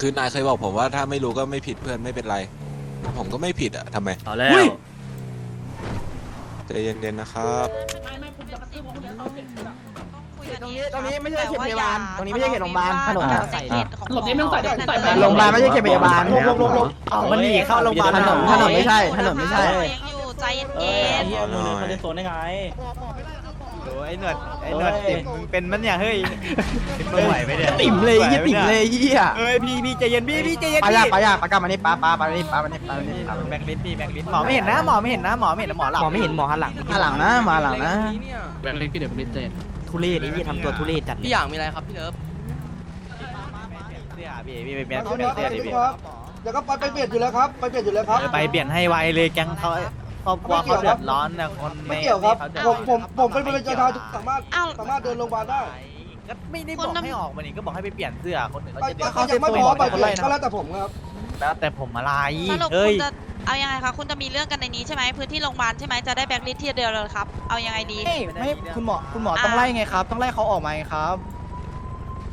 คือนายเคยบอกผมว่าถ้าไม่รู้ก็ไม่ผิดเพื่อนไม่เป็นไร ผมก็ไม่ผิดอะทำไมเอาแล้ว ใจเย็นๆนะครับไม่ไม่คุณจะกระทืบคนเดียวเขาเห็นคุณอะตรงนี้ตรงนี้ไม่ใช่เขตพยาบาลตรงนี้ไม่ใช่เขตโรงพยาบาลถนนอ่าใส่หลบนี้ไม่ต้องใส่ใส่แมสโรงพยาบาลไม่ใช่เขตพยาบาลลงลงลงลงอ๋อมันหนีเข้าโรงพยาบาลถนนถนนไม่ใช่ถนนไม่ใช่ยังอยู่ใจเย็นเอ้ยๆเฮียมึงเดินเขาจะโซนได้ไงโอ้ย ไอ้หนวดไอ้หนวดติ่มมึงเป็นมันเนี่ยเฮ้ยมึงไหวไหมเนี่ยติ่มเลยยี่ติ่มเลยเฮียเอ้ยพี่พี่ใจเย็นพี่พี่ใจเย็นปาพี่ยาปายาปากามานี่ป้าป้าป้ามานี่ป้ามานี่ป้ามานี่ป้าแบงค์ลิสพี่แบงค์ลิสหมอไม่เห็นนะหมอไม่เห็นนะหมอไม่เห็นนะหมอหลับหมอไม่เห็นหมอหันหลังหันหลังนะมาหลังนะแบงค์เล็กพี่เดี๋ยวพี่เจนทุเรศไอ้ยี่ทำตัวทุเรศจัดพี่อย่างมีอะไรครับพี่เลิฟเสื้อพี่พี่ไปเปลี่ยนเปลี่ยนเสื้อดิพี่เดี๋ยวก็ไปไปเปลี่ยนอยู่แล้วครับไปเปลี่ยนอยู่แล้วครับเออไปเปลี่ยนให้ไวเลยแก๊งเขา ครอบครัวเขาเดือดร้อนนะคนไม่เกี่ยวครับเขาเดือดผร้อมนผม ผมเป็นประชาชนสามารถ อ้าว สามารถเดินโรงพยาบาลได้ก็ไม่ได้บอกให้ออกมานี่ก็บอกให้ไปเปลี่ยนเสื้อคนอื่นเขาไปจะเดือดเขายังไม่พร้อมไปเปลี่ยนก็แล้วแต่ผมครับ แล้วแต่ผมอะไรสรุปเฮ้คุยณจะเอายังไงคะคุณจะมีเรื่องกันในนี้ใช่ไหมพื้นที่โรงพยาบาลใช่ไหมจะได้แบล็คลิสต์ทีเดียวเลยครับเอายังไงดี ไม่ไม่คุณหมอคุณหมอต้องไล่ไงครับ ต้องไล่เขาออกมาไงครับ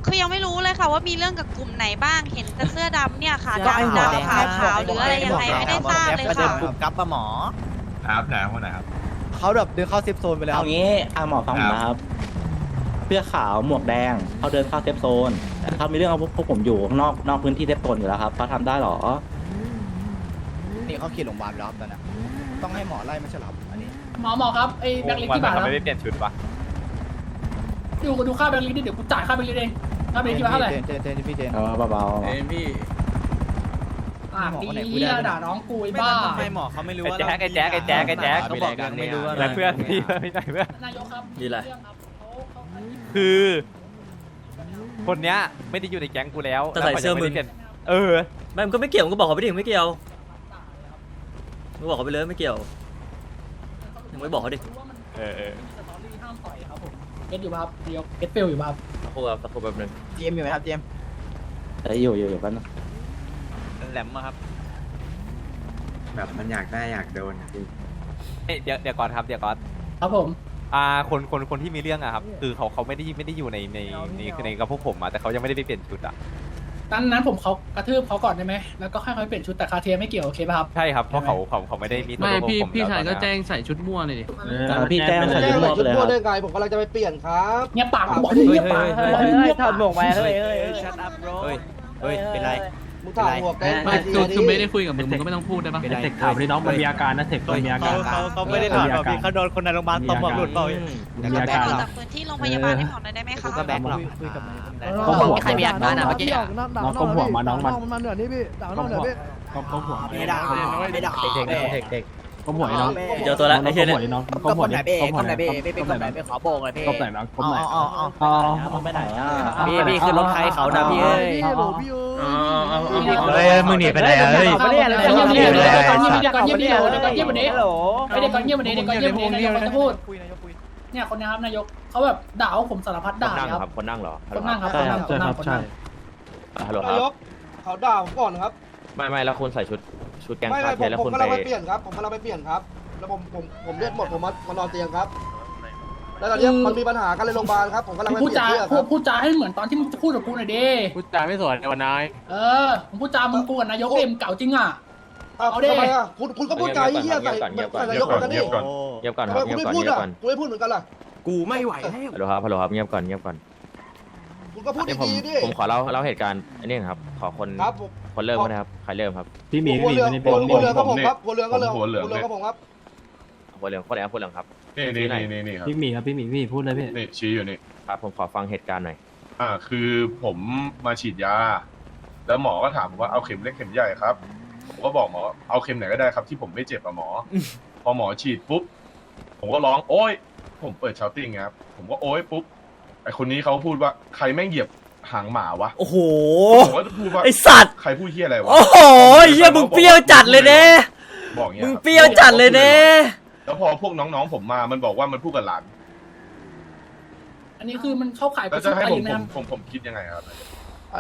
คือยังไม่รู้เลยค่ะว่ามีเรื่องกับกลุ่มไหนบ้างเห็นแต่เสื้อดำเนี่ยค่ะก็ไอ้หัวดำแดงดำขาวขาวหรืออะไรยังไงไม่ได้ทราบเลยประเด็นค่ะ กลุ่มกับปะหมอ ครับไหนคนไหนครับ เขาแบบเดินเข้าเซฟโซนไปแล้วเอางี้อาหมอฟังผมนะครับเสื้อขาวหมวกแดงเขาเดินเข้าเซฟโซนแต่เขามีเรื่องเอาพวกผมอยู่ข้างนอกนอกพื้นที่เซฟโซนอยู่แล้วครับเขาทำได้หรอนี่เขาเขียนโรงพยาบาลแล้วตอนนี้ต้องให้หมอไล่ไม่ใช่หรออันนี้ หมอหมอครับไอ้แบงค์ลิสที่บาททำแล้วไมไม่เปลี่ยนชุดวะดูดูค่าแบงค์ลิสดิเดี๋ยวกูจ่ายค่าแบงค์ลิสเองค่าแบงค์ลิสที่บาทเท่าไหร่เจนเจนเจนพี่เจนเออเบาๆ เอ้ยพี่ อะดีเหี้ยด่าน้องกูไอ้บ้าทำไมหมอเขาไม่รู้ว่าไอ้แจ๊กไอ้แจ๊กไอ้แจ๊กไอ้แจ๊กเขาบอกยังไม่รู้ว่าอะไรเพื่อนพี่ไม่ใช่เพื่อน นายกครับดีแหละเรื่องครับเขาเขาคือ คนเนี้ยไม่ได้อยู่ในแก๊งกูแล้วแต่ใส่เสื้อมึง แล้วขายังไได้ปลี่ยนเออ ไม่มันก็ไม่เกี่ยวมันก็บอกเขาไปดิไม่เกี่ยวมึงบอกเขาไปเลยไม่เกี่ยวมึงไม่บอกเขาดิรู้ว่ามันเออเออสตอรี่ห้ามต่อยครับผมเก็ตอยู่ป่ะครับเดียวเก็ตเฟลอยู่ป่ะครับตะโกนแบบตะโกนแบบนึงเจมอยู่ไหมครับเจมแต่อยู่อยู่อยู่กันงแหลมมาครับแบบมันอยากได้อยากโดนพี่เอ้ยเดี๋ยวเดี๋ยวก่อนครับเดี๋ยวก่อนครับผม อ่าคนคนคนที่มีเรื่องอะครับคือเขาเขาไม่ได้ไม่ได้อยู่ในในในคือในกับพวกผมอะแต่เขายังไม่ได้ไปเปลี่ยนชุดอะนั้นนั้นผมเขากระทืบเขาก่อนได้ไหม แล้วก็ให้เขาเปลี่ยนชุดแต่คาเทียไม่เกี่ยวโอเคป่ะครับ ใช่ครับเพราะเขาเขาเขาไม่ได้มีตัวไม่ตนพี่ผมพี่แล้วชายตอนก็เนี้ย แจ้งใส่ชุดม่วงเลยดิเออพี่แจ้งใส่แจ้ชุงดหม่น่วองยชุดเลยม่วงคได้รับไงผมกำลังจะไปเปลี่ยนครับ เงียบปากบอกให้เงียบปากบอกให้เงียบปากเฮ้ยเฮ้ยเฮ้ยชัดอัพโรเฮ้ยเฮ้ย เป็นไร มึงถามหัวแกงไม่ คือคือไม่ได้คุยกับมึงมึงก็ไม่ต้องพูดได้ปะเทคถามดิน้องมันมีอาการนะเทคมันมีอาการเขาเขาไม่ได้ถามหรอกพี่เขาโดนคนในโรงพยาบาลตบบอกหลุดเปล่าแล้วก็แบกออกจากพื้นที่โรงพยาบาลให้ผมหน่อยได้ไหมคะก็แบกหรอกคุยกับเขาบอกใครมีอาการอะเมื่อกี้น้องก้มหัวมาน้องมันมันเหนือนี่พี่ด่าน้องเหนือพี่ก้มก้มหัวไม่ด่าไม่ด่าเทคเทคเทค ก้มหัวน้องเจอตัวแล้วไอ้เหี้ยเนี่ยน้องก็คนไหนเบ้คนไหนเบ้เบ้เป็นคนไหนเบ้ขอโบกเลยเบ้ก้มไหนน้องก้มไหนอ๋ออ๋ออ๋อมึงไปไหนอะพี่พี่ขึ้นรถใครเขานะพี่เอ้ยพี่โหพี่เอ้ยเฮ้ยมึงหนีไปไหนอะเฮ้ยเงียบเงียบเงียบเงียบก่อนเงียบเงียบก่อนเงียบเงียบเดี๋ยวก่อนเงียบวันนี้ไม่เดี๋ยวก่อนเงียบวันนี้เดี๋ยวก่อนเงียบวันนี้นายกเขาจะพูดคุยนายกคุยเนี่ยคนนี้ครับนายกเขาแบบด่าว่าผมสารพัดด่าครับคนนั่งเหรอคนนั่งครับคนนั่งคนนั่งคนนั่งฮัลโหลคนารับยกเขาด่าผมก่อนครับ ไม่ไม่แล้วคุณใส่ชุดชุดแกงไม่คาไม่ผเทียมแล้วผมคุณกำไปลังไปเปลี่ยนครับ ผมกำลังไปเปลี่ยนครับ แล้วผมผมผมเลือดหมดผมมามานอนเตียงครับ แล้วตอนนี้มันมีปัญหากันในโรงพยาบาลครับ ผมกำลังไปพูดเปลี่ยจานเสื้อคพูรัดบพูดจาให้เหมือนตอนที่มึงจะพูดกับกูหน่อยดิพูดจาไม่สวยในวันนาย เออผมพูดจามึงกูกับนายกเอ็มเก่าจริงอะ อ้าวเอาดิ ทำไมอะคุณคุณก็พูดจาเหี้ยใส่ใส่นายกเหมือนกันนี่เงียบก่อนทำคไมรับคุณเงียบไม่ก่อนพูดเงียบก่อนอะคุณไม่พูดเหมือนกันล่ะ กูไม่ไหวแล้ว ฮัลโหลครับฮัลโหลครับเงียบก่อนเงียบก่อนคุณ ก็พูดเดี๋ยวผมดีๆดิผมขอเล่าเล่าเหตุการณ์อันนี้ครับ ขอคนครับผมคนเริ่มก็ได้ครับใครเริ่มครับพี่หมีหัวพี่หมีเรือวันนี้หัวเป็นหัวเรือก็ผมครับหัวเรือก็เรือหัวเหลือง หัวเรือก็ผมครับคนเริ่มคนแรกคนเริ่มครับ นี่นี่นี่นี่นี่ครับพี่หมีครับพี่หมีพี่หมีพูดเลยพี่ นี่ชี้อยู่นี่ ครับ ผมขอฟังเหตุการณ์หน่อย อ่าคือผมมาฉีดยา แล้วหมอก็ถามผมว่าเอาเข็มเล็กเข็มใหญ่ครับ ผมก็บอกหมอว่าเอาเข็มไหนก็ได้ครับที่ผมไม่เจ็บอะหมอ พอหมอฉีดปุ๊บ ผมก็ร้องโอ๊ย ผมเปิดชาวติ้งไงครับ ผมก็โอ๊ยปุ๊บ ไอคนนี้เขาพูดว่าใครแม่งเหยียบหางหมาวะโอ้โห ผมก็พูดว่าไอสัตว์ ใครพูดเฮียอะไรวะ โอ้โหเฮียมึงเปรี้ยวจัดเลยเน่บอกอย่างเงี้มึยงครับเปรี้ยวจัดเลยเน่แล้วพอพวกน้องๆผมมา มันบอกว่ามันพูดกับหลานอันนี้คือมันเข้าข่ายแล้วกูจะสู้ให้ไปผมไหมผครัมบผมผมคิดยังไงครับ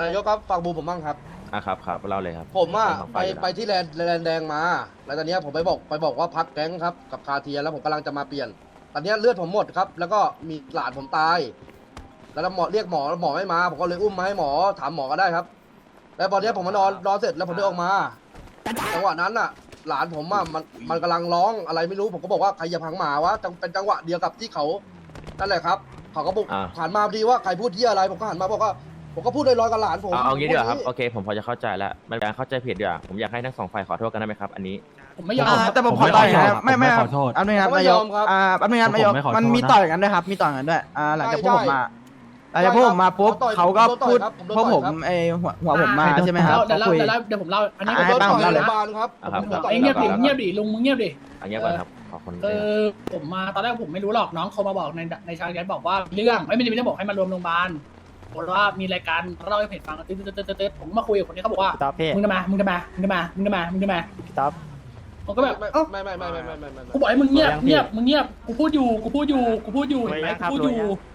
นายกครับฟังบูผมบ้างครับ อะครับครับเล่าเลยครับผมอะฟังไปอยู่นะไปที่แลนด์แลนด์แดงมา แล้วตอนเนี้ยผมไปบอกไปบอกว่าพักแก๊งครับกับคาเทียแล้วผมกำลังจะมาเปลี่ยน ตอนเนี้ยเลือดผมหมดครับ แล้วก็มีหลานผมตาย แล้วหมอเรียกหมอหมอไม่มา ผมก็เลยอุ้มมาให้หมอถามหมอก็ได้ครับ แล้วพอเนี้ยผมมานอนรอเสร็จแล้วผมเดินออกมาจังหวะนั้นน่ะ หลานผมอะมันมันกำลังร้องอะไรไม่รู้ผมก็บอกว่าใครอย่าพังหมาวะจังเป็นจังหวะเดียวกับที่เขานั่นแหละครับเขาก็บอกอ่า หันมาพอดีว่าใครพูดเที่ยอะไร ผมก็หันมาบอกว่าผมก็พูดลอยๆกับหลานผมเอาเอางี้ดีกว่าครับพูโอเคผมพอจะเข้าใจแล้วมันเป็นการเข้าใจผิดดีกว่าผมอยากให้ทั้งสองฝ่ายขอโทษกันได้ไหมครับอันนี้ ผมไม่ยอมอ่าแต่ผมขอต่อยครับไม่ไม่ขขออโทโทษษอันนี้ครับนายกอ่าอันนี้ครับนายกมันมีต่อยกันด้วยครับ มีต่อยกันด้วยอ่าหลังจากพวกผมมา หลังจากพวกผมมาปุ๊บเขาก็พูดพวกผมไอหัวหัวผมมาใช่ไหมครับเดี๋ยวเขาเล่าคุย เดี๋ยวเล่าเดี๋ยวผมเล่าอันนี้อะผมโดนโดนต่อยต่อยโรแล้งพวยยาบาลครับอะครับ ผมโดนต่อยเอ้ยเงียบดิเงียบดิลุงมึงเงียบดิ อันนี้ก่อนครับ ขอคนเออผมมาตอนแรกผมไม่รู้หรอกน้องเขามาบอกในในชาแกนบอกว่าเรื่องไม่ไม่ได้ไม่ได้บอกให้มารวมโรงพยาบาลบอกว่ามีรายการเล่าให้เพจฟังตึ๊ดตึ๊ดตึ๊ดตึ๊ดตึ๊ดผมมาคุยกับคนนี้เขาบอกว่าพี่ต๊อบพี่มึงจะมามึงจะมามึงจะมามึงจะมามึงจะมาพี่ต๊อบ ผมก็แบบเอ้าไม่ไม่ไม่ไม่ไม่ไม่ไม่กูบอกให้มึงเงียบยังพี่เงียบมึงเงียบกูพูดอยู่กูพูดอยู่กูพูดอยู่เห็นไหมรวยยังครับกูพูดอยู่รวยยัง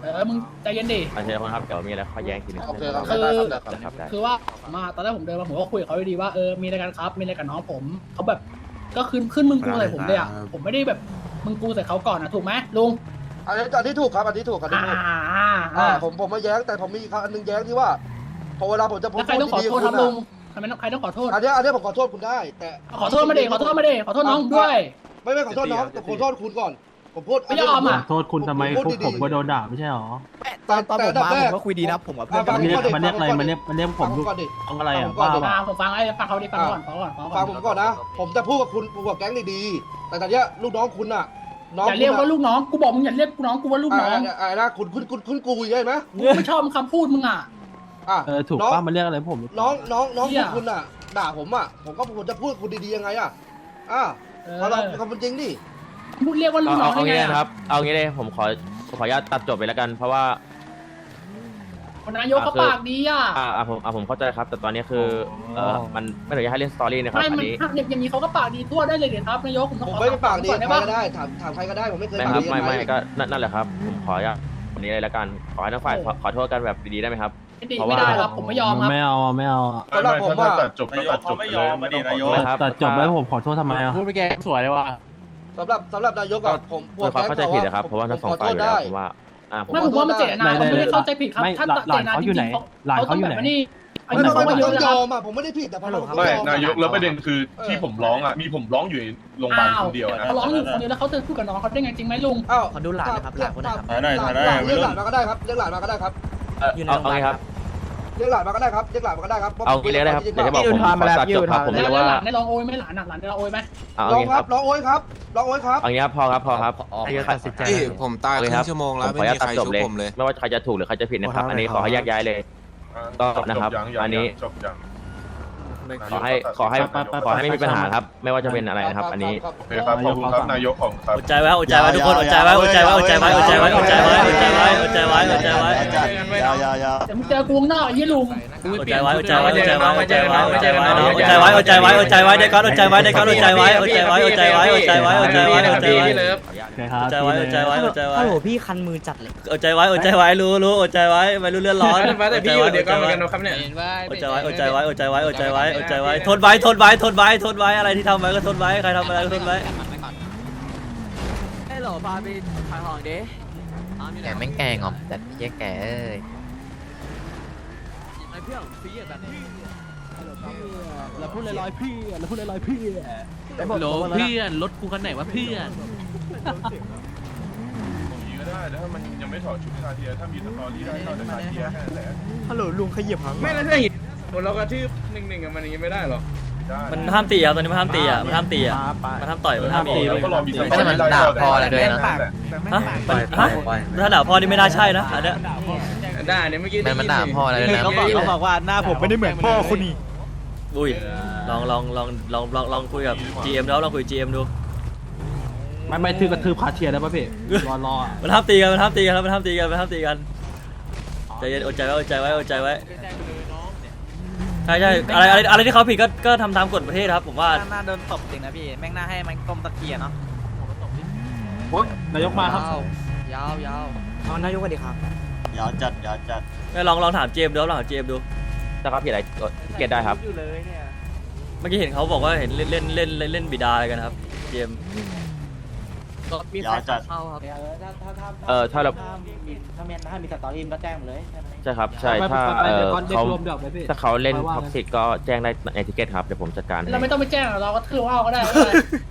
เออมึงใจเย็นดิอันเชิญครับเดี๋ยวมีอะไรข้อแย้งทีนึงโอเคครับคือได้ครับได้ครับครับได้คือว่ามาตอนแรกผมเดินมาผมก็คุยกับเขาดีๆว่าเออมีอะไรกันครับมีอะไรกับน้องผมเขาแบบก็ขึ้นขึ้นมึงกูใส่ผมเลยอะผมไม่ได้แบบมึงกูใส่เขาก่อนนะถูกไหมลุงอันนี้อันที่ถูกครับอันที่ถูกอันที่อ่าถูกอ่าอ่าอ่าผมผมไม่แย้งแต่ผมมีอีกอันหนึงแย้งที่ว่าพอเวลาผมจะพูดแล้วใครต้องขอดีๆโทษคุครับณลุอะงทำไมต้องใครต้องขอโทษ อันเนี้ยอันเนี้ยผมขอโทษคุณได้ แต่ขอโทษมาเด็ขอโทษมาเด็ขอโทษน้องด้วย ไม่ไม่ขอโทษน้องแต่ขอโทษคุณก่อน ผมพูดไม่ยอมอะโทษคุณทำไมพวกผมก็โดนด่าไม่ใช่หรอตอนตอนผมมาผมก็คุยดีนะผมกับเพื่อนฟักังนผมก่อนดิมันเรียกอะไรมันเรียกมันเรียกผมฟังผมก่อนดิเอาอะไรอะฟังผมก่อนดิว่าอ่าผมฟังไอ้ฟังเขาดิฟังก่อนฟังก่อนฟังก่ฟัองนผมก่อนนะ ผมจะพูดกับคุณพูดกับแก๊งดีๆแต่ตอนเนี้ยลูกน้องคุณน่ะน้องอย่าเรียกว่าลูกน้องกูบอกมึงอย่าเรียกกูน้องกูว่าลูกน้องอ่านะคุณคุณคุณคุณกูใช่ไหมกูไม่ชอบคำพูดมึงอะอะเออถูกน้องป้ามันเรียกอะไรผม น้องน้องน้องเหี้ยคุณน่ะด่าผมอะผมก็ผมจะพูดกับคุณดีๆยังไงอะอ่าเออเอาเราความเป็นจริงดิ พูดเรียกว่าลูเอากน้เอาองได้เอาไงงี้นะคอะรับ เอางี้เลยผมขอขออนุญาตตัดจบไปแล้วกัน เพราะว่า คนนายกเขาปากดีอะอ่าอ่าผมอ่าผมเข้าใจครับ แต่ตอนนี้คือเออมันไม่อนุญาตให้เล่นสตอรี่นะครับไม่อัมันนนี้อย่างนี้เขาก็ปากดีทั่วได้เลยเดี๋ยวครับนายกผมต้องผมขอไม่ได้ปากดีก่อนใครได้ปะก็ได้ถามถามใครก็ได้ผมไม่เคยไม่ปากครับดีไม่กับใครไม่ก็นั่นนั่นแหละครับ ผมขออนุญาตวันนี้เลยแล้วกัน ขอให้ทั้งฝ่ายขอขอโทษกันแบบดีๆได้ไหมครับ ไม่ดีเพราะไม่ว่าได้ครับผมไม่ยอมครับ ไม่เอาไม่เอาสำหรับผมถ้าว่า ตัดจบก็ตัดจบไปเลยไม่ต้องขอโทษ ไม่ครับแต่จบแล้วผมขอโทษทำไมอะ พูดไปแกสวยเลยว่ะ สำหรับสำหรับนายกอะผมเพื่อความเข้าใจผิดนะครับ เพราะว่าทั้งสองฝ่ายอยู่แล้วผมว่าอ่าผมไม่ผมว่ามันเจตนาเขาไม่ได้เข้าใจผิดครับ ไม่ถ้าหลานเจตนาเขาจอยู่ริไหนงๆเขาหลานเขาต้เขาองอยู่แบไหนบนี้อาไม่ยุต้องเขาไม่ก็เยต้ออะงนะยครับอมอะผมไม่ได้ผิดแต่ผมต้องไม่ยอมนายกแล้วประเด็นคือที่ผมร้องอะมีผมร้องอยู่ในโรงพยาบาลอ้าวคนเดียวนะ เขาร้องอยู่คนเดียวแล้วเขาจะพูดกับน้องเขาได้ไงจริงไหมลุง อ้าวขอดูหลานนะครับหลานคนนะครับ หลานหลานเรียกหลานมาก็ได้ครับเรียกหลานมาก็ได้ครับเอ่อเอาเอาไงครับ เรียกหลานมาก็ได้ครับเรียกหลานมาก็ได้ครับเอางี้เลยนะครับเดี๋ยวจะบอกผมขอตัดจบครับผมแล้เรีวยกว่าหลานได้ลองโอยไหมหลานน่ะหลานได้ลองโอยไหมเอาร้องงี้คครัรับบร้องโอ้ยครับร้องโอ้ยครับเอางี้ครับพอครับพอครับให้ตัดสินใจพี่ผมตายโอคเครึ่ครับงชั่วโมงแล้วผมไม่ขออนุมีญาตใคตัรดจบชุบเลยผมเลย ไม่ว่าใครจะถูกหรือใครจะผิดนะครับ อันนี้ขอให้แยกย้ายเลยก็นะครับจยังยังอันนี้จบยัง ขอให้ขอให้ขอให้ไม่มีปัญหาครับ ไม่ว่าจะเป็นอะไรนะครับ อันนี้โอเคครับขอบคุณครับนายกของครับอดใจไว้อดใจไว้ทุกคนอดใจไว้อดใจไว้อดใจไว้อดใจไว้อดใจไว้อดใจไว้อดใจไว้อดใจไว้เดี๋ยวมึงเจอกูข้างนอกไอ้ยี่ลุงอดใจไว้อดใจไว้อดใจไว้อดใจไว้อดใจไว้น้องอดใจไว้อดใจไว้อดใจไว้ได้ก้อนอดใจไว้ได้ก้อนอดใจไว้อดใจไว้อดใจไว้อดใจไว้อดใจไว้อดใจไว้โอ เคครับอดใจไว้อดใจไว้อดใจไว้ฮัลโหลพี่คันมือจัดเลยอดใจไว้อดใจไว้รู้รู้อดใจไว้ไม่รู้เรื่องร้อนแต่พี่อยู่เดี๋ยวก็เหมือนกันนะครับเนี่ยเห็นว่าอดใจไว้อดใจไว้อดใจไว้อดใจไว้อดใจไว้ทนไว้ทนไว้ทนไว้ทนไว้อะไรที่ทำไว้ก็ทนไว้ใครทำอะไรก็ทนไว้ไอ้หล่อพาไปขายของดิแกแม่งแกงอมแต่เพี้ยแกเอ้ยไอ้เพื่อนฟีแบบนี้แล้วพูดลอยๆพี่แล้วพูดลอยๆพี่ โหลเพื่อนรถกูคันไหนวะเพื่อน ผมยิงก็ได้แล้วถ้ามันยังไม่ถอดชุดคาเทียถ้ามีสตอรี่ได้ก็จะคาเทียแค่นั้นแหละฮัลโหลลุงขยับหางไม่แล้วถ้าเห็นเราก็ทืบหนึ่งหนึ่งกับมันอย่างงี้ไม่ได้หรอได้มันห้ามตีอะตอนนี้มันห้ามตีอะมันห้ามตีอะมันห้ามต่อยมันห้ามตีแล้วก็รอมีสตอไม่ใช่มันรี่ได้ด่าก็พออะไรด้วยนะแค่แหลฮะฮะถ้าด่าพ่อนี่ไม่น่าใช่นะอันเนี้ยได้เนี่ยเมื่อกี้มันมันด่าพ่ออะไรด้วยนะ เขาบอกเขาบอกว่าหน้าผมไม่ได้เหมือนพ่อคุณนี่อุ้ย ลองลองลองลองลองลองคุยกับ GM แล้วลองคุย GM ดู ไม่ไม่ทือกระทืบคาเทียได้ป่ะพี่รอรอมันห้ามตีกันมันห้ามตีกันครับมันห้ามตีกันมันห้ามตีกันใจเย็นอดใจไว้อดใจไว้อดใจไว้ใช่ใช่อะไรอะไรอะไรที่เขาผิดก็ก็ทำตามกฎประเทศครับผมว่า หน้าโดนตบจริงนะพี่ แม่งหน้าให้มันก้มตะเกียเนาะนายกมาครับยาวยาวเอานายกกันดีครับยาวจัดยาวจัดไม่ลองลองถามเจมส์ดูลองถามเจมส์ดู ถ้าเขาผิดอะไรก็เกลียดได้ครับ อยู่เลยเนี่ย เมื่อกี้เห็นเขาบอกว่าเห็นเล่นเล่นเล่นเล่นเล่นบิดาอะไรกันครับ เจมส์มีใครเข้าครับเออถ้าเรามีถ้ามีถ้ามีสตอรี่มันก็แจ้งมาเลยแค่นั้นเองใช่ครับใช่ถ้าเออเขาถ้าเขาเล่นท็อกซิกก็แจ้งได้ในทิเก็ตครับเดี๋ยวผมจัดการให้เราไม่ต้องไปแจ้งหรอกเราก็ทื่อว่าก็ได้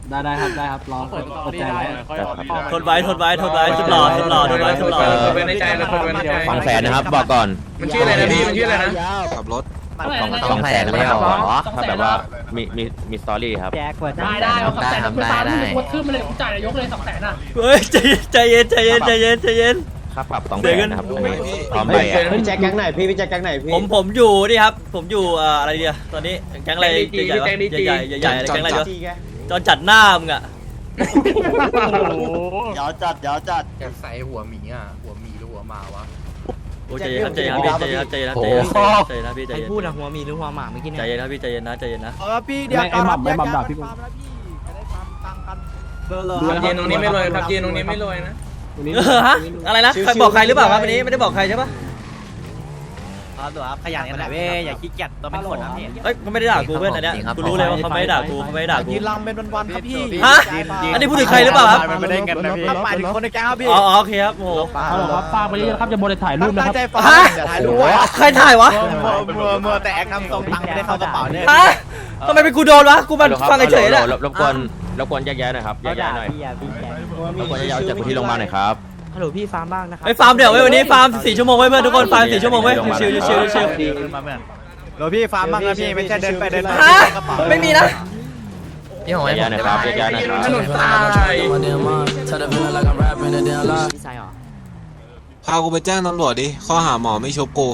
ได้ได้ครับได้ครับรอเปิดเปิดใจไว้ได้ครับทนไว้ทนไว้ทนไว้ทนหล่อทนหล่อทนไว้ทนหล่อเออในใจเลยคนในใจสองแสนนะครับบอกก่อน มันชื่ออะไรนะพี่ มันชื่ออะไรนะ ขับรถ สองแสนเลยเหรอถ้าแบบว่ามีมีมีสตอรี่ครับ แจ็คเปิดได้ได้เอาสองแสนไปตามที่ผมทื่อมาเลยผมจ่ายนายกเลยสองแสนอะเฮ้ยใจใจเย็นใจเย็นใจเย็นใจเย็น ค่าปรับสองเดี๋แสยวนกัน นะครับดูอันไหมนี้พี่พร้อมไปอะพี่แจ็คแก๊งไหนพี่พี่แจ็คแก๊งไหนพี่ผมผมอยู่นี่ครับ ผมอยู่เอ่ออะไรเดียตอนนี้แก๊งอะไรใหญ่ๆวะใหญ่ๆใหญ่ๆอะไรแก๊งอะไรเดียวจอนจัดหน้ามึงอะยาวจัดยาวจัดอยากใส่หัวหมีอะหัวหมีหรือหัวหมาวะ โอ้ใจเย็นครับใจเย็นครับพี่ใจเย็นครับใจเย็นครับใจเย็นครับใจเย็นครับพี่ใจเย็นพูดนะหัวมีหรือหัวหมาเมื่อกี้เนี่ย ใจเย็นครับพี่ใจเย็นนะใจเย็นนะ เออพี่เดี๋ยวไอ้หม่ำไอ้หม่ำด่าพี่ผมเย็นตรงนี้ไม่รวยครับเย็นตรงนี้ไม่รวยนะเออฮะอะไรนะใครบอกใครหรือเปล่าครับวันนี้ไม่ได้บอกใครใช่ปะ ครับตัวครับขยันกันหน่อยเว้ยอย่าขี้เกียจตัวเป็นคนนะพี่เอ้ยเขาไม่ได้ด่ากูเพื่อนอันเนี้ยกูรู้เลยว่าเขาไม่ได้ด่ากูเขาไม่ได้ด่ากูยืนลำเป็นวันๆครับพี่ฮะอันนี้พูดถึงใครหรือเปล่าครับมันไม่ได้เงินนะพี่หมายถึงคนในแก๊งครับพี่อ๋ออ๋อโอเคครับโอ้โหครับป้าไปนี่ครับจะโมเดลถ่ายรูปนะครับตั้งใจฟังฮะเดี๋ยวถ่ายรูปไว้ใครถ่ายวะมัวมัวแต่แอคทำทรงตังค์ไม่ได้เข้ากระเป๋าเนี่ยฮะทำไมเป็นกูโดนวะกูมันฟังเฉยๆเลเนี่ยรบกวนรบกวนแยกย้ายหน่อยครับแยกย้ายหน่อยรบกวนแยกย้ายจากที่โรงพยาบาลหน่อยครับ ฮัลโหลพี่ฟาร์มบ้างนะครับไอ้ฟาร์มเดี๋ยวไว้วันนี้ฟาร์มสี่ชั่วโมงไว้เพื่อนทุกคนฟาร์มสี่ชั่วโมงไว้ชิวๆชิวๆชิวมาเพื่อนโหลพี่ฟาร์มบ้างนะพี่ไม่ใช่เดินไปเดินมาๆฮะไม่มีนะแยกย้ายหน่อยครับแยกย้ายหน่อยครับถนนตาย พี่ชายเหรอพากูไปแจ้งตำรวจดิ ข้อหาหมอไม่ชุบกู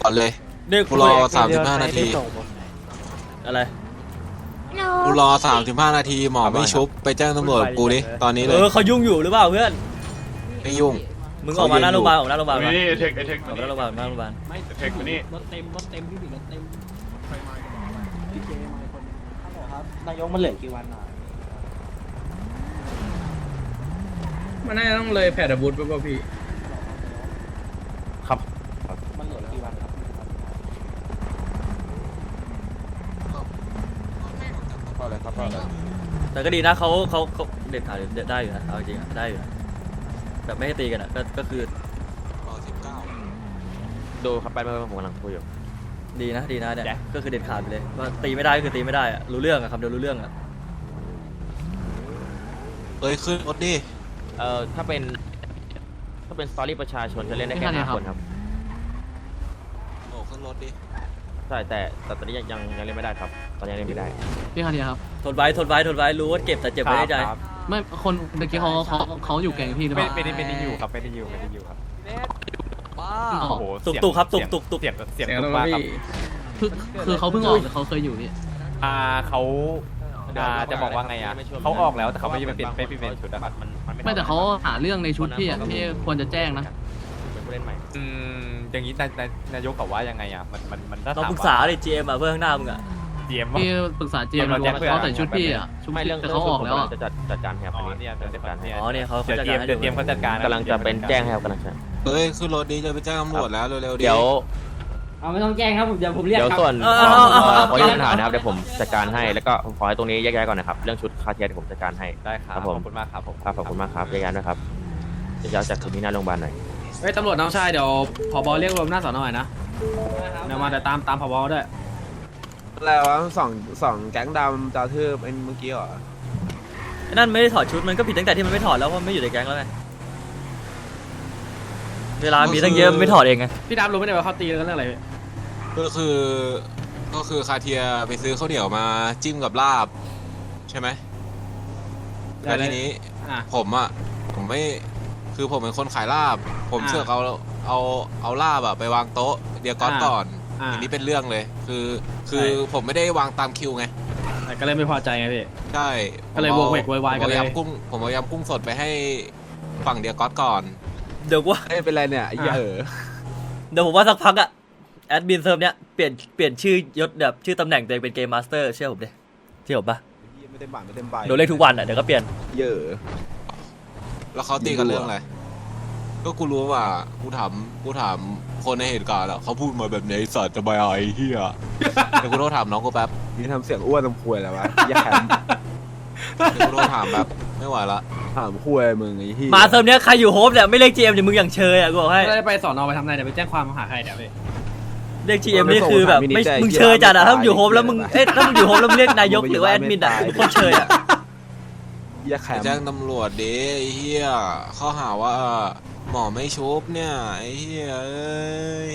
ก่อนเลย เด็กกูรอสามสิบห้านาที อะไร กูรอสามสิบห้านาทีหมอไม่ชุบไปแจ้งตำรวจกูดิตอนนี้เลเอยอเขายุ่งอยู่หรือเปล่าเพื่อน ไม่ยุ่ง มึงออกมาหน้าโรงพยาบาลออกหน้าโรงพยาบาลมานี่เทคไอเทคออกหน้าโรงพยาบาลหน้าโรงพยาบาลเทคมานี่รถเต็มรถเต็มพี่บิ๊กรถเต็มนายกมันเหลือกี่วันอะมันน่าจะต้องเลยแผ่นอาวุธป่ะป่ะพี่ครับมันเหลือกี่วันครับ แต่ก็ดีนะเขาเขาเขาเด็ดขาดเด็ดได้อยู่นะเอาจริงอะได้อยู่นะแบบไม่ให้ตีกันอะก็ก็คือรอสิบเก้าดูครับไปเมื่อผมกำลังคุยอยู่ ดีนะดีนะเนี่ยก็คือเด็ดขาดไปเลยว่าตีไม่ได้ก็คือตีไม่ได้อะรู้เรื่องอะคำเดียวรู้เรื่องอะเอ้ยขึ้นรถดิเอ่อถ้าเป็น ถ้าเป็นสตอรี่ประชาชนจะเล่นได้แค่ห้าคนครับโอ้ขึ้นรถดิ ใช่แต่แต่ตอนนี้ยังยังยังเล่นไม่ได้ครับ ตอนนี้ยังเล่นไม่ได้พี่คาเดียครับ ทนไว้ทนไว้ ทนไว้ รู้ว่าเก็บแต่เจ็บไว้ในใจไม่คนเมื่อกี้เขาเขาเขาอยู่แกงพี่หรือเปไม่ล่า ไม่ได้ไม่ได้อยู่ครับไม่ได้อยู่ไม่ได้อยู่ครับอ๋อโอ้โหตุกเสียงตุกครับตุกเสียงตุกตุก เสียงเสียงเสียงตุแล้วกมากพี่ครับคือคือเขาเพิ่งออกหรือเขาเคยอยู่พี่ อ่าเขาอ่าจะบอกว่าไงอะเขาออกแล้วแต่เขาไม่ได้เป็นไม่ได้เป็นชุดนะครับมันมันไม่แต่เขาหาเรื่องในชุดพี่อะพี่ควรจะแจ้งนะเป็นผู้เล่นใหม่ อืมอย่างนี้นายนายนายกเขาว่ายังไงอะมันมันมันถ้าต้องถามปรึกษาดิ GM อะเพื่อนข้างหน้ามึงอะเจียมว่า พี่ปรึกษาเจมส์เราดูแจ้งว่าเพื่อนเขาใส่ชุดพี่อะชุดไม่เรื่องแต่เขาออกแล้วอะจะจัดจัดการให้ครับอ๋ออันนี้เนี่ยจัดการให้อ๋อเนี่ยเขาเดี๋ยวจัดเตรีกายรมให้เดี๋ยวเตรียมเขาจัดการกำลังจะเป็นแจ้งให้ครับกำลังจะเอ้ยขึ้นรถดิจะไปแจ้งตำรวจแล้วเร็วๆดิเดี๋ยวเอาไม่ต้องแจ้งครับผมเดี๋ยวผมเรียกเดี๋ยวครับส่วนเออของเออเออเออคนที่ปัญหานะครับเดี๋ยวผมจัดการให้แล้วก็ผมขอให้ตรงนี้แยกย้ายก่อนนะครับเรื่องชุดคาเทียเดี๋ยวผมจัดการให้ ได้ครับครับขผม อบคุณมากครับผม ครับขอบคุณมากครับแยกย้ายด้วยครับแยกย้ายจากที่หน้าโรงพยาบาลหน่อย เฮ้ยตำรวจน้องชายเดี๋ยวผบเรียกรวมหน้าสอนหน่อยนะเดี๋ยวมาแต่ตามตามผบด้วยแล้วสองสองแก๊งดำจะทืบไอ้เมื่อกี้เหรอไอ้นั่นไม่ได้ถอดชุดมันก็ผิดตั้งแต่ที่มันไม่ถอดแล้วเพราะมันไม่อยู่ในแก๊งแล้วไงเวลามีตั้งเยอะมันไม่ถอดเองไงพี่ดำรู้ไหมเนี่ยว่าเขาตีกันเรื่องอะไรพี่ก็คือก็คือคาเทียไปซื้อข้าวเหนียวมาจิ้มกับลาบ ใช่ไหมแล้วทีนี้อะผมอะผมไม่ คือผมเป็นคนขายลาบ ผมอ่าเสือกเอาเอาเอาลาบอะไปวางโต๊ะเดียวก้อนอ่าก่อนอ่าทีนี้เป็นเรื่องเลย คือคือใช่ผมไม่ได้วางตามคิวไงแต่ก็เลยไม่พอใจไงพี่ ใช่ก็เลยผมอาโวกเวกโวยวายกันเลย ผมเอายำกุ้งผมเอายำกุ้งสดไปให้ฝั่งเดียวก้อนก่อนเดี๋ยวว่าไม่เป็นไรเนี่ยไอ้เหี้ยเออเดี๋ยวผมว่าสักพักอะแอดมินเซิร์ฟเนี้ยเปลี่ยนเปลี่ยนชื่อยศแบบชื่อตำแหน่งตัวเองเป็นเกมมาสเตอร์เชื่อผมดิเชื่อผมปะไม่เต็มบาทไม่เต็มใบโดนเรียกทุกวันอะเดี๋ยวก็เปลี่ยนเยอะ แล้วเขาตีกันเรื่องอะไรก็กูรู้ว่ากูถามกูถามคนในเหตุการณ์อะเขาพูดมาแบบไหนสัตว์จะไปเอาไอ้เหี้ยเดี๋ยวกูต้องถามน้องกูแป๊บนี่ทำเสียงอ้วนตรงควยแล้ววะแย่เดี๋ยวกูโทรถามแบบไม่ไหวละถามคุยมึงไอ้ที่มาเซิร์ฟเนี้ยใครอยู่โฮปเนี่ยไม่เรียก GM เนี่ยมึงอย่างเชยอะกูบอกให้ไม่ได้ไปสอนอไปทำอะไรเดี๋ยวไปแจ้งความหาใครเดี๋ยวพี่เรียก GM นี่คือแบบไม่มึงเชยจัดอะถ้ามึงอยู่โฮปแล้วมึงเอ๊ะถ้ามึงอยู่โฮปแล้วมึงเรียกนายกหรือว่าแอดมินอะมึงโคตรเชยอะ เหี้ยแคไปมแจ้งตำรวจเด้ไอ้เหี้ยข้อหาว่าหมอไม่ชุบเนี่ยไอ้เหี้ยเอ้ย